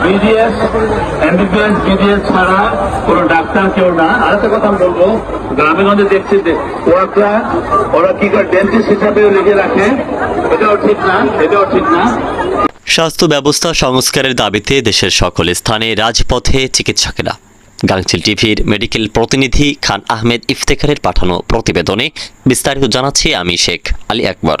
BDS MBBS BDS ছাড়া কোনো doctor কেউ না। আরেকটা কথা আমি বলব, গ্রামে গঞ্জে দেখছি ওরা ওরা কি করে ডেন্টিস্ট হিসাবেও লিখে রাখে। এটাও ঠিক না, এটাও ঠিক না। স্বাস্থ্য ব্যবস্থা সংস্কারের দাবিতে দেশের সকল স্থানে রাজপথে চিকিৎসকেরা। গাংচিল টিভির মেডিকেল প্রতিনিধি খান আহমেদ ইফতেখারের পাঠানো প্রতিবেদনে বিস্তারিত জানাচ্ছি আমি শেখ আলী আকবর।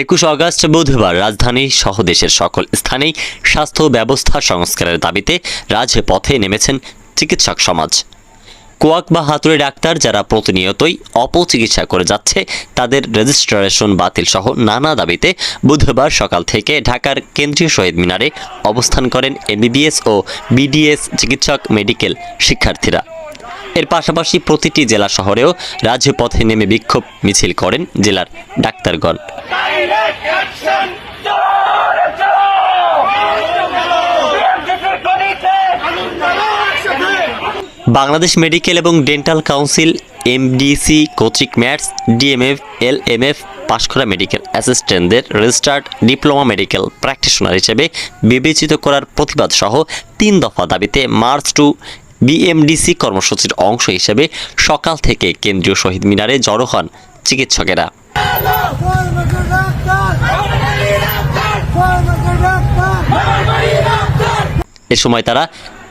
একুশ আগস্ট বুধবার রাজধানী সহ দেশের সকল স্থানেই স্বাস্থ্য ব্যবস্থা সংস্কারের দাবিতে রাজপথে নেমেছেন চিকিৎসক সমাজ। কোয়াক বা হাতুড়ে ডাক্তার যারা প্রতিনিয়তই অপচিকিৎসা করে যাচ্ছে, তাদের রেজিস্ট্রেশন বাতিল সহ নানা দাবিতে বুধবার সকাল থেকে ঢাকার কেন্দ্রীয় শহীদ মিনারে অবস্থান করেন এমবিবিএস ও বিডিএস চিকিৎসক মেডিকেল শিক্ষার্থীরা। এর পাশাপাশি প্রতিটি জেলা শহরেও রাজপথে নেমে বিক্ষোভ মিছিল করেন জেলার ডাক্তারগণ বাংলাদেশ মেডিকেল এবং ডেন্টাল কাউন্সিল, এমডিসি কোচিক ম্যাটস, ডিএমএফ, এলএমএফ পাশ করা মেডিকেল অ্যাসিস্ট্যান্টদের রেজিস্টার্ড ডিপ্লোমা মেডিকেল প্র্যাকটিশনার হিসেবে বিবেচিত করার প্রতিবাদ সহ তিন দফা দাবিতে মার্চ টু বিএমডিসি কর্মসূচির অংশ হিসেবে সকাল থেকে কেন্দ্রীয় শহীদ মিনারে জড়ো হন চিকিৎসকেরা। এ সময় তারা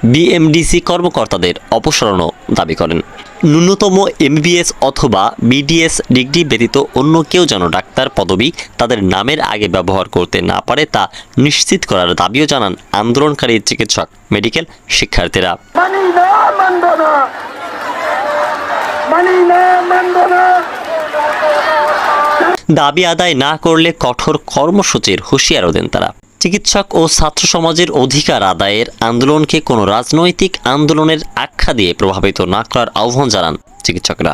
বিএমডিসি কর্মকর্তাদের অপসারণও দাবি করেন। ন্যূনতম এমবিএস অথবা বিডিএস ডিগ্রি ব্যতীত অন্য কেউ যেন ডাক্তার পদবি তাদের নামের আগে ব্যবহার করতে না পারে তা নিশ্চিত করার দাবিও জানান আন্দোলনকারী চিকিৎসক মেডিকেল শিক্ষার্থীরা। দাবি আদায় না করলে কঠোর কর্মসূচির হুঁশিয়ারও দেন তারা। চিকিৎসক ও ছাত্র সমাজের অধিকার আদায়ের আন্দোলনকে কোনো রাজনৈতিক আন্দোলনের আখ্যা দিয়ে প্রভাবিত না করার আহ্বান জানান চিকিৎসকরা।